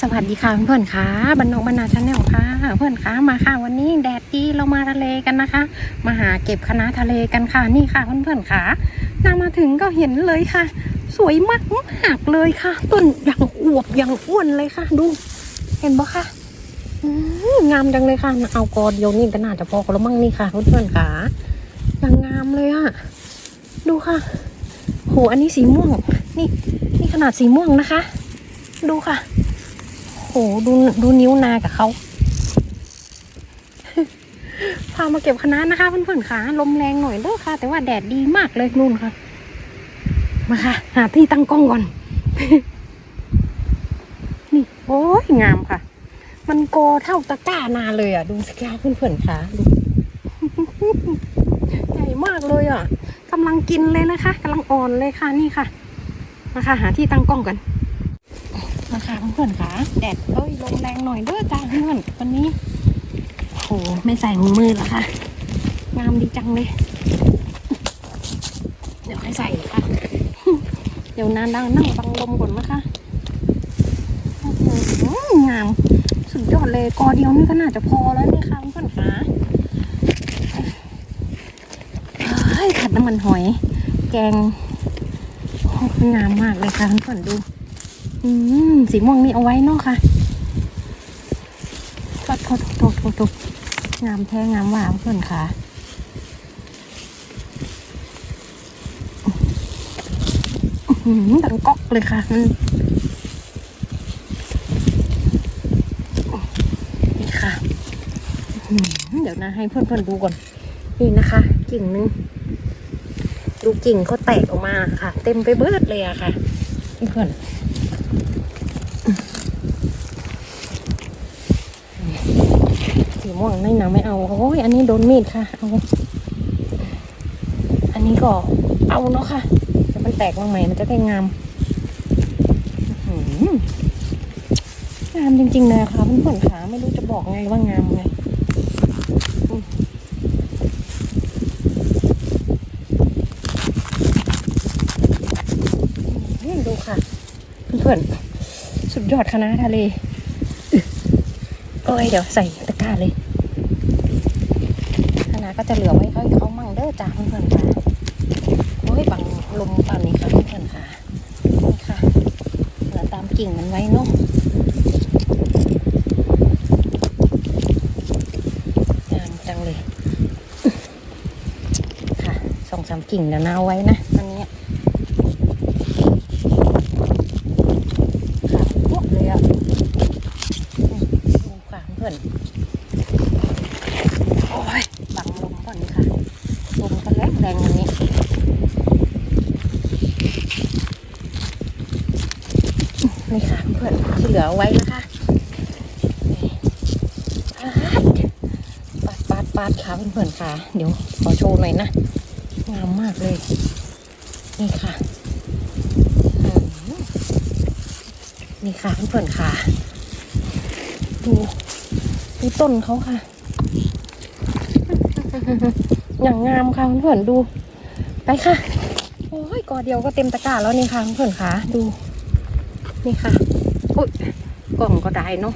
สวัสดีค่ะเพื่อนๆค่ะบันนอกบรรณาชาแนลค่ะ เพื่อนค่ะมาค่ะ วันนี้แดดดีเรามาทะเลกันนะคะ มาหาเก็บคณะทะเลกันค่ะนี่ค่ะเพื่อนๆค่ะนามาถึงก็เห็นเลยค่ะ สวยมากหักเลยค่ะ ต้นอย่างอวบอย่างอ้วนเลยค่ะ ดู เห็นปะคะงามจังเลยค่ะ เอากอเดียวนี่ก็น่าจะพอแล้วมั่งนี่ค่ะเพื่อนๆค่ะอย่างงามเลยอะดูค่ะโหอันนี้สีม่วง นี่ นี่ขนาดสีม่วงนะคะ ดูค่ะ โหดูดูนิ้วนากับเขาพามาเก็บคณะนะคะเพื่อนๆค่ะลมแรงหน่อยเด้อค่ะ แต่ว่าแดดดีมากเลยนู่นค่ะ มาค่ะ หาที่ตั้งกล้องก่อน นี่ โอ้ยงามค่ะ มันโกเท่าตะกร้านาเลยอะ ดูสิคะเพื่อนๆค่ะดูใหญ่มากเลยอะกำลังกินเลยนะคะกำลังอ่อนเลยค่ะนี่ค่ะ มาค่ะ หาที่ตั้งกล้องกัน ค่ะเพื่อนๆค่ะแดดเอ้ยลมแรงหน่อยเด้อจ้าเพื่อนวันนี้โหไม่ใส่มือมือหรอคะงามดีจังเลย เดี๋ยวให้ใส่ค่ะ เดี๋ยวนานดังนั่งบังลมก่อนนะคะงามสุดยอดเลยกอเดียวนี่ก็น่าจะพอแล้วเนี่ยค่ะเพื่อนๆค่ะเฮ้ยผัดน้ำมันหอย แกงโอ้งามมากเลยค่ะเพื่อนๆดู อืมสีม่วงนี่เอาไว้เนาะค่ะทษโทษโทษโทษโทษงามแท้งามหว่าเพื่อนค่ะหือดังก๊อกเลยค่ะมันนี่ค่ะเดี๋ยวนะให้เพื่อนๆดูก่อน นี่นะคะ กิ่งนึงดูกิ่งเขาแตกออกมาค่ะ เต็มไปเบิดเลยอะค่ะเพื่อน สีม่วงนี่นะไม่เอา โอ้ย อันนี้โดนมีดค่ะ เอา อันนี้ก็เอาเนาะค่ะแต่มันแตกมาใหม่มันจะได้งามงามจริงๆเลยค่ะเพื่อนๆขาไม่รู้จะบอกไงว่างามไงอืมอืมดูค่ะ เพื่อนๆ สุดยอดคณะทะเลโอ้ยเดี๋ยวใส่ตะกร้าเลยคณะก็จะเหลือไว้เขาเขามั่งเด้อจ้าเพื่อนๆค่ะโอ้ยบังลมตอนนี้ค่ะเพื่อนๆค่ะนี่ค่ะเหลือตามกิ่งมันไว้เนาะงามจังเลย ค่ะสองสามกิ่งเดี๋ยวนาเอาไว้นะพวกเลยอะ ดูค่ะเพื่อนโอ้ยบังลมก่อนค่ะ ลมก็แรงแรงวันนี้ นี่ค่ะเพื่อนที่เหลือเอาไว้นะคะปาดปาดปาดค่ะเพื่อนๆค่ะ เดี๋ยวขอโชว์หน่อยนะ งามมากเลย นี่ค่ะ นี่ค่ะเพื่อนๆค่ะ ดูดูต้นเขาค่ะ อย่างงามค่ะเพื่อนๆดู ไปค่ะ โอ้ยกอเดียวก็เต็มตะกร้าแล้วนี่ค่ะเพื่อนๆค่ะ ดู นี่ค่ะ อุ้ยกล่องก็ได้เนาะ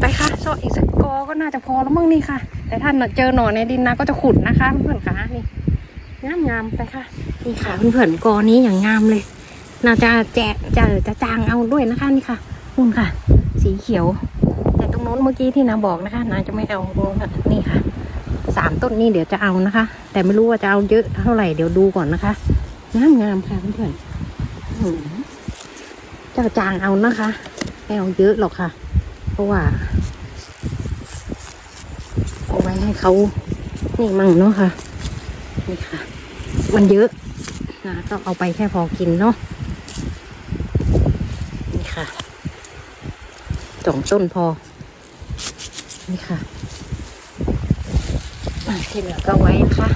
ไปค่ะซออีกสักกอก็น่าจะพอแล้วมั้งนี่ค่ะ แต่ถ้าเจอหน่อในดินนะก็จะขุดนะคะเพื่อนๆคะนี่งามงามๆไปค่ะนี่ค่ะเพื่อนๆกอนี้อย่างงามเลย น่าจะแจะจะจะจางเอาด้วยนะคะนี่ค่ะนู่นค่ะ สีเขียว แต่ตรงโน้นเมื่อกี้ที่นาบอกนะคะนาจะไม่เอาตรงนู้นค่ะนี่ค่ะสามต้นนี้เดี๋ยวจะเอานะคะ แต่ไม่รู้ว่าจะเอาเยอะเท่าไหร่เดี๋ยวดูก่อนนะคะงามงามๆค่ะเพื่อนๆ เจ้าจางเอานะคะไม่เอาเยอะหรอกค่ะ เพราะว่า เอาไว้ให้เขานี่มั่งเนาะค่ะ นี่ค่ะ มันเยอะนะก็เอาไปแค่พอกินเนาะนี่ค่ะสองต้นพอ นี่ค่ะที่เหลือก็ไว้นะคะ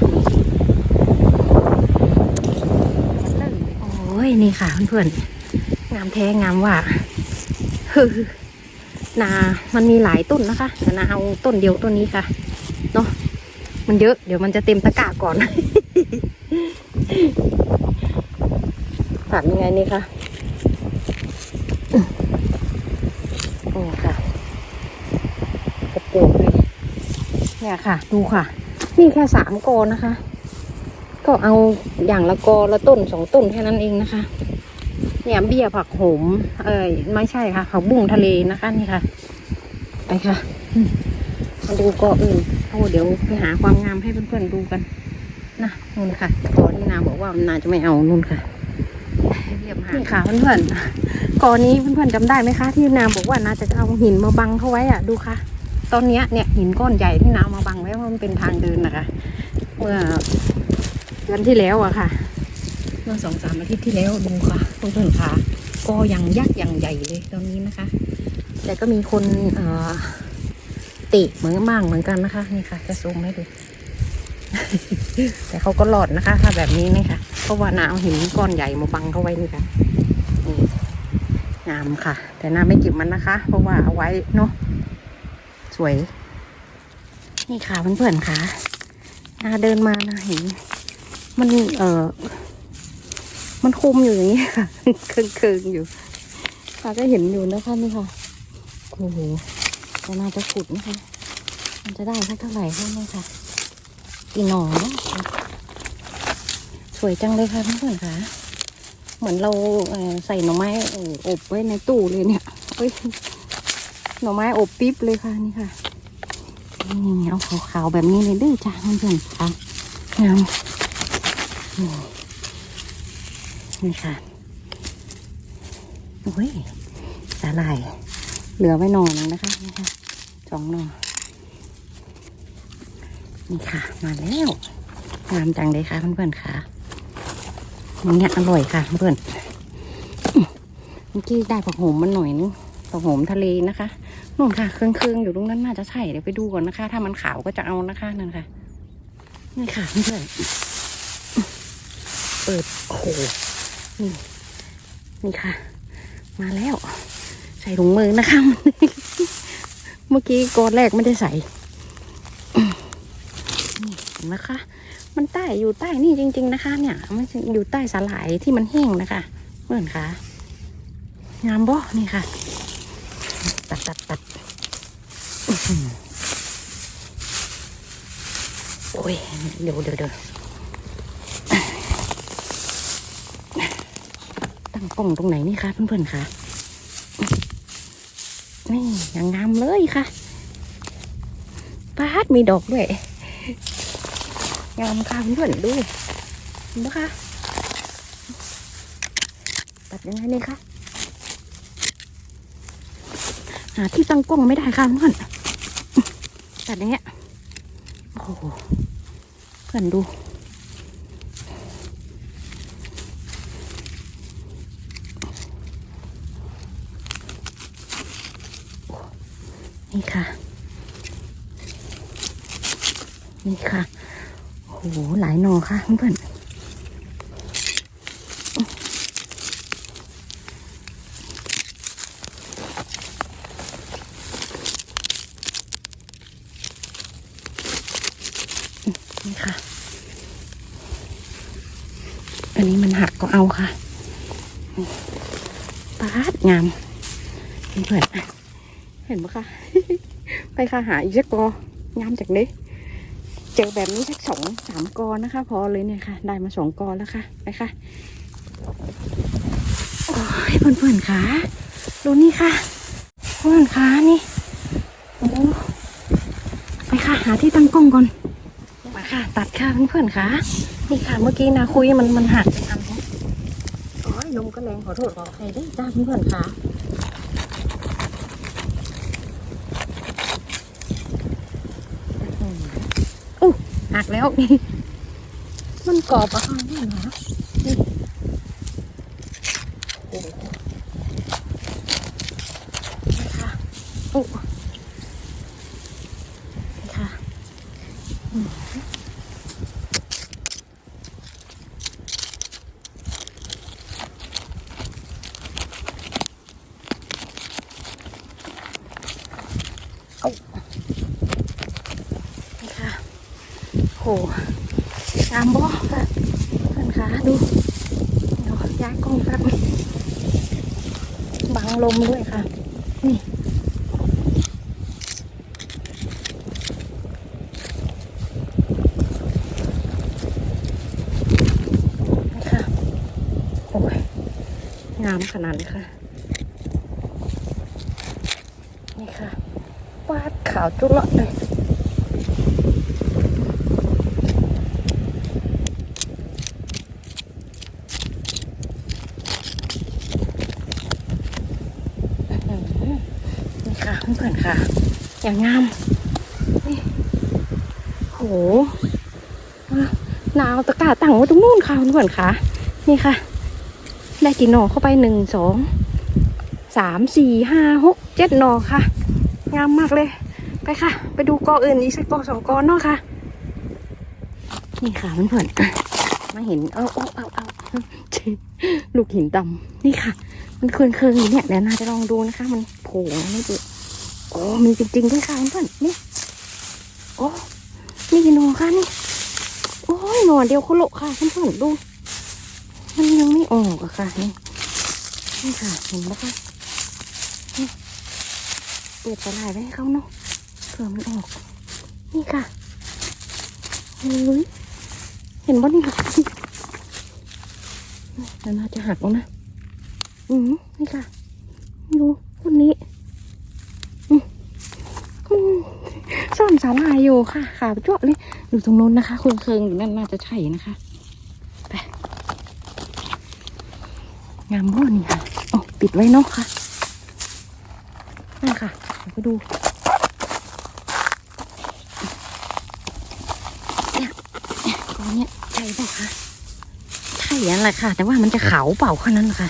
โอ้ยนี่ค่ะเพื่อนๆ งามแท้งามว่านา มันมีหลายต้นนะคะเดี๋ยวนาเอาต้นเดียวต้นนี้ค่ะ เนาะ มันเยอะ เดี๋ยวมันจะเต็มตะกร้าก่อนตันยังไงนี่คะโอเค่ะกระโปงเลยเนี่ยค่ะ ดูค่ะ นี่แค่สามกอนะคะ ก็เอาอย่างละกอละต้นสองต้นแค่นั้นเองนะคะ เนี่ยเบี้ยผักโหม เอ้ยไม่ใช่ค่ะผักบุ้งทะเลนะคะนี่ค่ะ ไปค่ะมาดูกออื่นโอ้เดี๋ยวไปหาความงามให้เพื่อนๆดูกันนะนู่นค่ะกอที่นาบอกว่านาจะไม่เอานู่นค่ะเรียบหานี่ค่ะเพื่อนๆกอนี้เพื่อนๆจำได้ไหมคะ ที่นาบอกว่านาจะเอาหินมาบังเขาไว้อะดูค่ะ ตอนเนี้ยเนี่ยหินก้อนใหญ่ที่นาเอามาบังไว้เพราะมันเป็นทางเดินนะคะ เมื่อเดือนที่แล้วอะค่ะ เมื่อสองสามอาทิตย์ที่แล้วดูค่ะเพื่อนๆค่ะกอยังยักษ์ยังใหญ่เลยตอนนี้นะคะ แต่ก็มีคนเอ่อติเหมือนบ้างเหมือนกันนะคะ นี่ค่ะ จะซูมให้ดู แต่เขาก็หลอดนะคะ ถ้าแบบนี้นี่ค่ะเพราะว่านาเอาหินก้อนใหญ่มาบังเขาไว้นี่ค่ะนี่งามค่ะ แต่นาไม่เก็บมันนะคะ เพราะว่าเอาไว้เนาะสวย นี่ค่ะเพื่อนๆค่ะนาเดินมานะเห็นมันเออ มันคุมอยู่อย่างนี้ค่ะเคืองๆอยู่ค่ะก็เห็นอยู่นะคะนี่ค่ะโอ้โหแต่าจะขุดนะคะมันจะได้สักเท่าไหร่คะนี่ค่ะกี่หน่อนะสวยจังเลยค่ะเพื่อนค่ะ เหมือนเราเใส่หน่อไม้อบไว้ในตู้เลยเนี่ยเอ้ยหน่อไม้อบปิ๊บเลยค่ะนี่ค่ะนี่เอาขาวๆแบบนี้เลยเด้อจ้าเพื่อนค่ะงาม นี่ค่ะโอ้ยสาหร่าย เหลือไว้หน่อนึงนะคะนี่ค่ะสองหน่อนี่ค่ะ มาแล้วงามจังเลยค่ะเพื่อนๆค่ะอย่างเงี้ยอร่อยค่ะเพื่อนเมื่อกี้ได้ผักโหมมันหน่อยนึงผักโหมทะเลนะคะนู่นค่ะเครื่องๆอยู่ตรงนั้นน่าจะใช่เดี๋ยวไปดูก่อนนะคะ ถ้ามันขาวก็จะเอานะคะนั่นค่ะนี่ค่ะเพื่อนเปิดโอ้โห นี่นี่ค่ะ มาแล้ว ใส่ถุงมือนะคะเมื่อกี้กอนแรกไม่ได้ใส่นี่นไหมคะ มันใต้อยู่ใต้นี่จริง ๆนะคะ เนี่ยมันอยู่ใต้สาหร่ายที่มันแห้งนะคะเหมือนคะงามบ่นี่ค่ะ ตัดตัดตัดโอ้ยเดี๋ยวเดี๋ยวเดี๋ยวตั้ง กล้องตรงไหนนี่คะเพื่อนๆคะนี่อย่างงามเลยค่ะปาดมีดอกด้วย งามค่ะเพื่อนๆดูเห็นไหมคะตัดยังไงเนี่ยคะหาที่ตั้งกล้องไม่ได้ค่ะเพื่อนตัดอย่างเงี้ยโอ้โหเพื่อนดู นี่ค่ะ นี่ค่ะโหหลายหนอค่ะเพื่อนนี่ค่ะ อันนี้มันหักก็เอาค่ะปาดงามเพื่อนเห็นปะคะ ไปค่ะหาอีกสักกองามจากนี้ เจอแบบนี้สักสองสามกอนะคะ พอเลยเนี่ยค่ะ ได้มาสองกอแล้วค่ะไปค่ะโอ้ยเพื่อนๆค่ะดูนี่ค่ะเพื่อนๆค่ะนี่โอ้ไปค่ะหาที่ตั้งกล้องก่อนมาค่ะ ตัดค่ะเพื่อนๆค่ะนี่ค่ะเมื่อกี้นะคุยมันมันหักไปอันนี้โอ้ยลมก็แรงขอโทษขออภัยด้วยจ้าเพื่อนๆค่ะ อู้ หักแล้ว มันกรอบอะค่ะ หตามบ่ค่ะท่าดูเดี๋ยวย้ายกล้องแป๊บบังลมด้วยค่ะ นี่ค่ะโอ้ยงามขนาดนี้ค่ะ นี่ค่ะวาดขาวจุ๊ละเลย เพื่อนๆค่ะ อย่างงามนี่โหนาวตะกร้าตั้งไว้ตรงนู้นค่ะเพื่อนๆค่ะ นี่ค่ะ ได้กี่หน่อเข้าไปหนึ่งสองสามสี่ห้าหกเจ็ดหน่อค่ะ งามมากเลย ไปค่ะ ไปดูกออื่นอีกสักกอสองกอเนาะค่ะ นี่ค่ะเพื่อนๆมาเห็นเอาเอาเอาเอาลูกหินดำนี่ค่ะ มันเคืองเคืองๆอยู่เนี่ยเดี๋ยวนาจะลองดูนะคะ มันโผล่ไม่ดู อ้มีจริงๆด้วยค่ะเพื่อนนี่โอ้นี่กี่หนอค่ะนี่โอ้ยหนอนเดียวโคโลค่ะเพื่อนๆดู มันยังไม่ออกอะค่ะนี่นี่ค่ะเห็นไหมคะนี่เปิดสลายไว้ให้เขาเนาะเผื่อมันออก นี่ค่ะเฮ้ยเห็นบ่นี่ค่ะเดี๋ยวนาจะหักแล้วนะ อืมนี่ค่ะดูคนนี้อืมอืมซ่อน สาลายอยู่ค่ะขาไปจ้วะเลยอยู่ตรงนู้นนะคะคุณเคืองอยู่นั่นน่าจะใช่นะคะไปงามบ่นี่ค่ะโอ้ปิดไว้เนาะค่ะนั่นค่ะเดี๋ยวไปดูเนี่ยตอนเนี้ยใช่เปล่าคะใช่อันแหละค่ะ แต่ว่ามันจะขาวเปล่าแค่นั้นค่ะ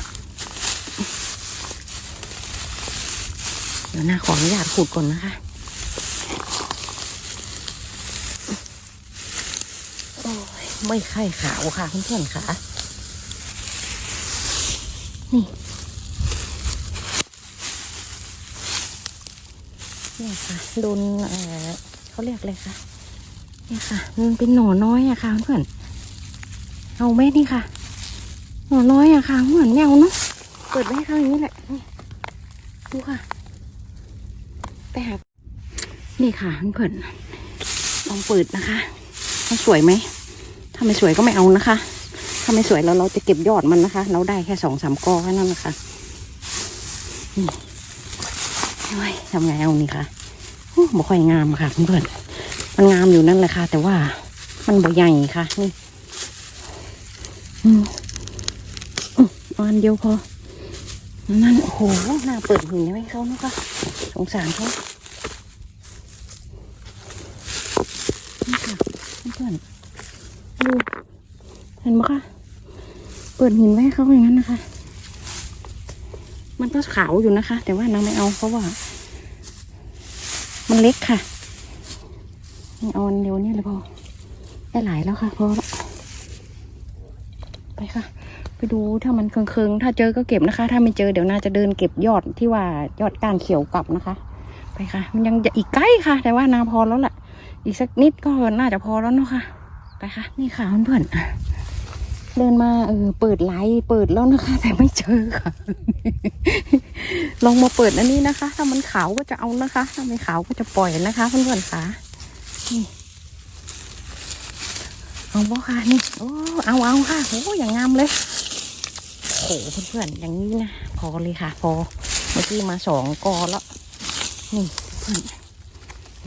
เดี๋ยวนาขออนุญาตขุดก่อนนะคะ โอ้ย ไม่ค่อยขาวค่ะเพื่อนๆค่ะ นี่เนี่ยค่ะโดนเอ่อเขาเรียกอะไรคะเนี่ยค่ะ มันเป็นหน่อน้อยอะค่ะเพื่อนเอาไหมนี่ค่ะ หน่อน้อยอะค่ะเหมือนแนวเนาะเปิดไว้ให้เขาอย่างนี้แหละดูค่ะไปหานี่ค่ะเพื่อนลองเปิดนะคะมันสวยไหม ถ้าไม่สวยก็ไม่เอานะคะ ถ้าไม่สวยแล้วเราจะเก็บยอดมันนะคะ เราได้แค่สองสามกอแค่นั้นนะคะนี่ทำไงเอานี่ค่ะโอ้บ่ค่อยงามค่ะเพื่อนมันงามอยู่นั่นแหละค่ะ แต่ว่ามันบ่ใหญ่ค่ะ นี่อืมอันเดียวพอ นั่นโอ้โหหน้าเปิดหุ่นไว้ให้เขานะคะสงสารเขานี่ค่ะเพื่อน ดู เห็นไหมคะ เปิดหินไว้ให้เขาอย่างนั้นนะคะ มันก็ขาวอยู่นะคะ แต่ว่านางไม่เอาเพราะว่า มันเล็กค่ะนี่เอาอันเดียวนี่เลยพอได้หลายแล้วค่ะพอและไปค่ะ ไปดูถ้ามันเคืองๆถ้าเจอก็เก็บนะคะ ถ้าไม่เจอเดี๋ยวน่าจะเดินเก็บยอดที่ว่ายอดก้านเขียวกลับนะคะ ไปค่ะ มันยังอีกใกล้ค่ะ แต่ว่านาพอแล้วแหละอีกสักนิดก็น่าจะพอแล้วเนาะค่ะ ไปค่ะ นี่ค่ะเพื่อนเดินมาเออเปิดไลน์เปิดแล้วนะคะ แต่ไม่เจอค่ะ ลองมาเปิดอันนี้นะคะ ถ้ามันขาวก็จะเอานะคะ ถ้าไม่ขาวก็จะปล่อยนะคะเพื่อนๆค่ะนี่เอาบ่ค่ะนี่โอ้เอาเอาค่ะโอ้อย่างงามเลยโหเพื่อนๆอย่างนี้นะพอเลยค่ะ พอเมื่อกี้มาสองกอแล้วนี่เพื่อน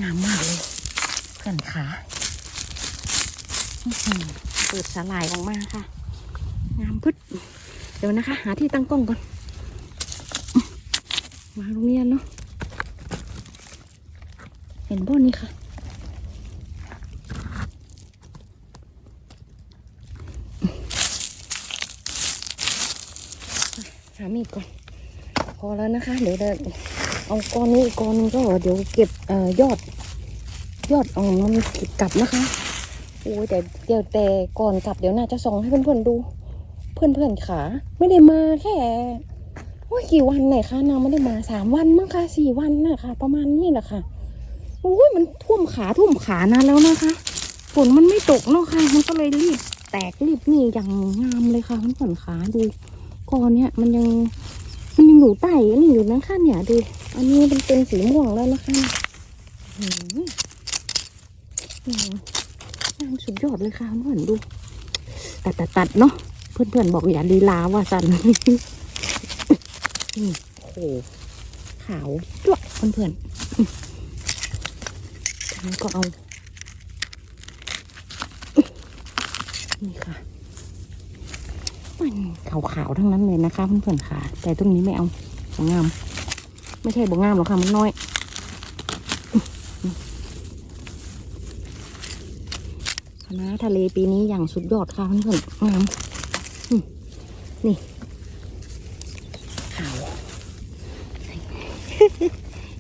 งามมากเลยเพื่อนขา เปิดสลายออกมาค่ะ งามพึดเดี๋ยวนะคะ หาที่ตั้งกล้องก่อน มาโรงเรียนเนาะเห็นบ่นี่ค่ะหามีดก่อน พอแล้วนะคะ เดี๋ยวเดินเอาก้อนนี้อีกก้อนนึงก็เดี๋ยวเก็บเอ่อยอด ยอดอ่อนมันกลับนะคะ อ้ยแต่เดี๋ยวแต่ก่อนกลับเดี๋ยวน่าจะส่องให้เพื่อนๆดู เพื่อนๆขาไม่ได้มาแค่โอ้กี่วันไหนคะนางไม่ได้มาสามวันมั้งคะสี่วันนะคะประมาณนี้แหละค่ะโอ้ยมันท่วมขาท่วมขานานแล้วนะคะฝนมันไม่ตกเนาะค่ะ มันก็เลยรีบแตกรีบนี่อย่างงามเลยค่ะเพื่อนๆขาดูกอนเนี่ยมันยังมันยังอยู่ใต้นี่อยู่นะคะเนี่ยดูอันนี้เป็นเป็นสีม่วงแล้วนะคะอืม สุดยอดเลยค่ะเพื่อนดู ตัดตัดตัดเนาะเพื่อนเพื่อนๆบอกอย่าลีลาว่าสันนี่โอ้โหขาวจ้วะเพื่อนๆอืมจากนั้นก็เอา นี่ค่ะมันขาวๆทั้งนั้นเลยนะคะเพื่อนๆค่ะ แต่ตรงนี้ไม่เอาบงงาม ไม่ใช่บงงามหรอกค่ะมันน้อย คณะทะเลปีนี้อย่างสุดยอดค่ะเพื่อนๆงามนี่ขาว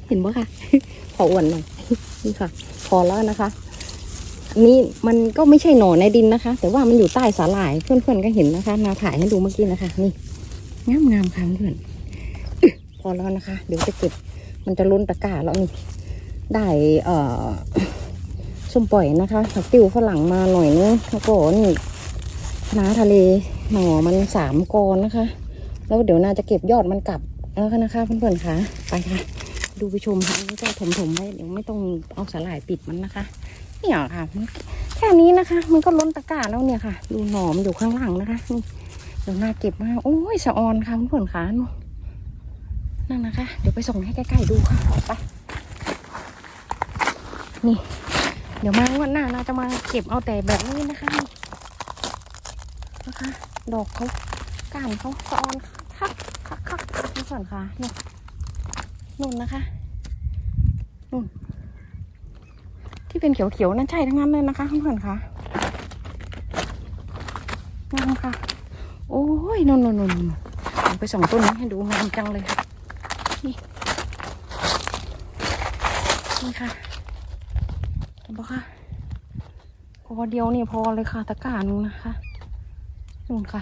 เห็นปะคะขออ้วนหน่อยนี่ค่ะ พอแล้วนะคะนนี้มันก็ไม่ใช่หนอนในดินนะคะ แต่ว่ามันอยู่ใต้สาหร่ายเพื่อนๆก็เห็นนะคะนาถ่ายให้ดูเมื่อกี้นะคะ นี่งามงามๆค่ะเพื่อนพอแล้วนะคะ เดี๋ยวจะเก็บมันจะล้นตะกร้าแล้วนี่ได้เอ่อ ส้มปล่อยนะคะผักติวฝรั่งมาหน่อยนึงแล้วก็นี่คณะทะเลหน่อมันสามกอนนะคะ แล้วเดี๋ยวนาจะเก็บยอดมันกลับแล้วนะคะเพื่อนๆค่ะ ไปค่ะ ดูไปชมค่ะนี่ก็ถมๆไว้เดี๋ยวไม่ต้องเอาสาหร่ายปิดมันนะคะเนี่ยค่ะมันแค่นี้นะคะ มันก็ล้นตะกร้าแล้วเนี่ยค่ะ ดูหน่อมันอยู่ข้างหลังนะคะนี่เดี๋ยวนาเก็บมาโอ้ยสะออนค่ะเพื่อนๆค่ะนั่นนะคะ เดี๋ยวไปส่งให้ใกล้ๆดูค่ะไปนี่ เดี๋ยวมาวันหน้านาจะมาเก็บเอาแต่แบบนี้นะคะนะคะ ดอกเขาก้านเขาสะออนคักคักคักคักเพื่อนค่ะนี่นู่นนะคะนู่นที่เป็นเขียวๆนั่นใช่ทั้งนั้นเลยนะคะเพื่อนค่ะงามค่ะ โอ้ยนนนนนเอาไปส่องต้นนี้ให้ดูงามจังเลยนี่นี่ค่ะ ห็นปะคะพอเดียวนี่พอเลยค่ะตะกร้านึงนะคะนู่นค่ะ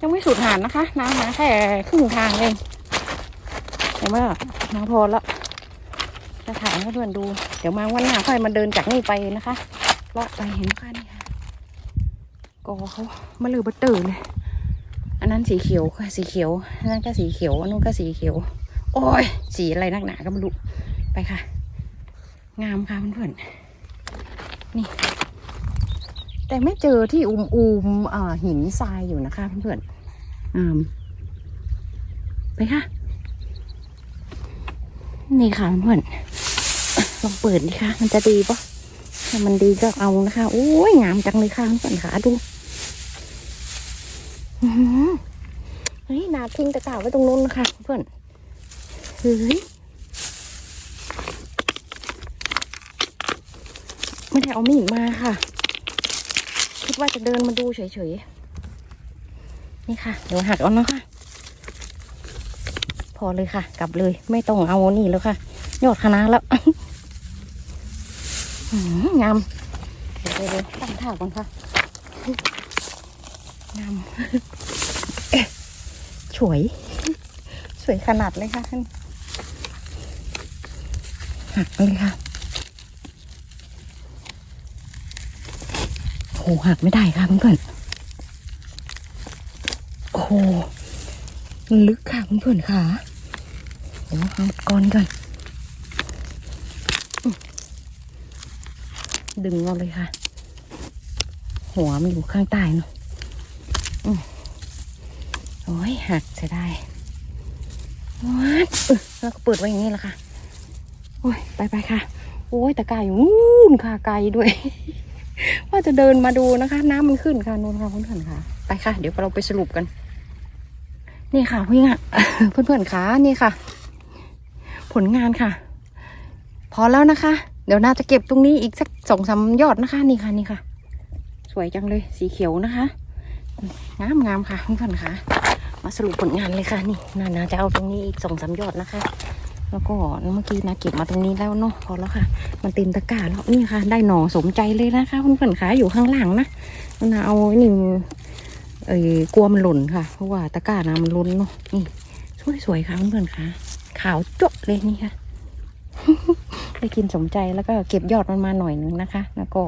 ยังไม่สุดหานนะคะ น้ำมาแค่ครึ่งทางเองเห็นไหมล่ะน้ำพอแล้วจะถ่ายให้เพื่อนดู เดี๋ยวมาวันหน้าค่อยมาเดินจากนี่ไปนะคะเลาะไปเห็นค่ะนี่ค่ะกอเขามาลือบัตเตอร์เลยอันนั้นสีเขียวค่ะสีเขียวอันนั้นก็สีเขียวอันนู้นก็สีเขียว โอ้ยสีอะไรนักหนาก็ไม่รู้ไปค่ะ งามค่ะเพื่อนๆนี่ แต่ไม่เจอที่อุมอุมๆอ่าหินทรายอยู่นะคะเพื่อนๆไปค่ะ นี่ค่ะเพื่อนลองเปิดดิค่ะมันจะดีปะถ้ามันดีก็เอานะคะโอ้ยงามจังเลยค่ะเพื่อนขาดูเฮ้ยนาทิ้งตะกร้าไว้ตรงนู้นนะคะเพื่อนเฮ้ย ได้เอามีดมาค่ะ คิดว่าจะเดินมาดูเฉยๆ นี่ค่ะ เดี๋ยวหักเอาเนาะค่ะ พอเลยค่ะ กลับเลย ไม่ต้องเอานี่แล้วค่ะ ยอดคณะแล้วงามเดี๋ยวเดี๋ยวเดี๋ยวตั้งท่าก่อนค่ะงามสวย สวยขนาดเลยค่ะท่านหักเลยค่ะ โหหักไม่ได้ค่ะเพื่อนๆโอ้โหลึกค่ะเพื่อนๆค่ะเดี๋ยวเอาก้อนก่อนดึงเอาเลยค่ะ หัวมันอยู่ข้างใต้เนาะโอ้ยหักจะได้วัดแล้วก็เปิดไว้อย่างนี้แหละค่ะ โอ้ยไปไปค่ะ โอ้ยแต่กายอยู่นู่นค่ะไกลด้วย ว่าจะเดินมาดูนะคะ น้ำมันขึ้นค่ะนู่นค่ะเพื่อนๆค่ะ ไปค่ะ เดี๋ยวเราไปสรุปกัน นี่ค่ะพี่อะเพื่อนๆค่ะนี่ค่ะ ผลงานค่ะ พอแล้วนะคะ เดี๋ยวน่าจะเก็บตรงนี้อีกสักสองสามยอดนะคะ นี่ค่ะนี่ค่ะ สวยจังเลยสีเขียวนะคะงามงามๆค่ะเพื่อนๆค่ะ มาสรุปผลงานเลยค่ะ นี่น่านาจะเอาตรงนี้อีกสองสามยอดนะคะ แล้วก็เมื่อกี้นะเก็บมาตรงนี้แล้วเนาะพอแล้วค่ะ มันเต็มตะกร้าแล้วนี่ค่ะ ได้หน่อสมใจเลยนะคะเพื่อนขาอยู่ข้างล่างนะนาเอาไอ้นี่เอ้กลัวมันหล่นค่ะ เพราะว่าตะกร้านะมันล้นเนาะนี่สวยๆค่ะเพื่อนๆค่ะ ขาวจ๊ะเลยนี่ค่ะได้กินสมใจแล้วก็เก็บยอดมันมาหน่อยนึงนะคะ แล้วก็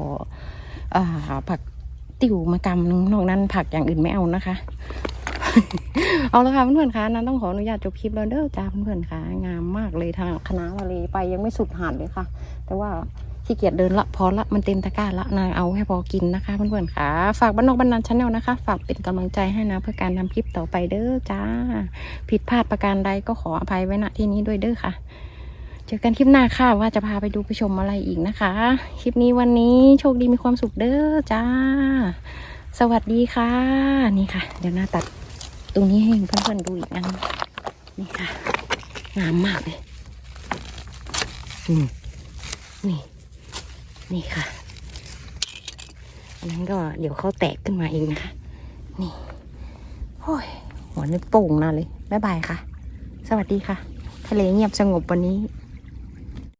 อ่าผักติ่วมากำนึงนอกนั้นผักอย่างอื่นไม่เอานะคะ เอาละค่ะเพื่อนๆคะนั้นต้องขออนุญาตจบคลิปแล้วเด้อจ้าเพื่อนๆค่ะงามมากเลยทางคณะทะเลไปยังไม่สุดหาดเลยค่ะ แต่ว่าขี้เกียจเดินละพอละมันเต็มตะกร้าละนางเอาให้พอกินนะคะเพื่อนๆค่ะ ฝากบ้านนอกบ้านนันชาแนลนะคะ ฝากเป็นกำลังใจให้นะ เพื่อการทำคลิปต่อไปเด้อจ้า ผิดพลาดประการใดก็ขออภัยไว้ณที่นี้ด้วยเด้อค่ะเจอกันคลิปหน้าค่ะว่าจะพาไปดูไปชมอะไรอีกนะคะ คลิปนี้วันนี้โชคดีมีความสุขเด้อจ้า สวัสดีค่ะ นี่ค่ะ เดี๋ยวหน้าตัด ตรงนี้ให้เพื่อนๆดูอีกอันนี่ค่ะงามมากเลยอืมนี่ นี่ค่ะอันนั้นก็เดี๋ยวเขาแตกขึ้นมาเองนะคะ นี่โอ้ยหัวนี่โป่งหนาเลย บ๊ายบายค่ะ สวัสดีค่ะ ทะเลเงียบสงบวันนี้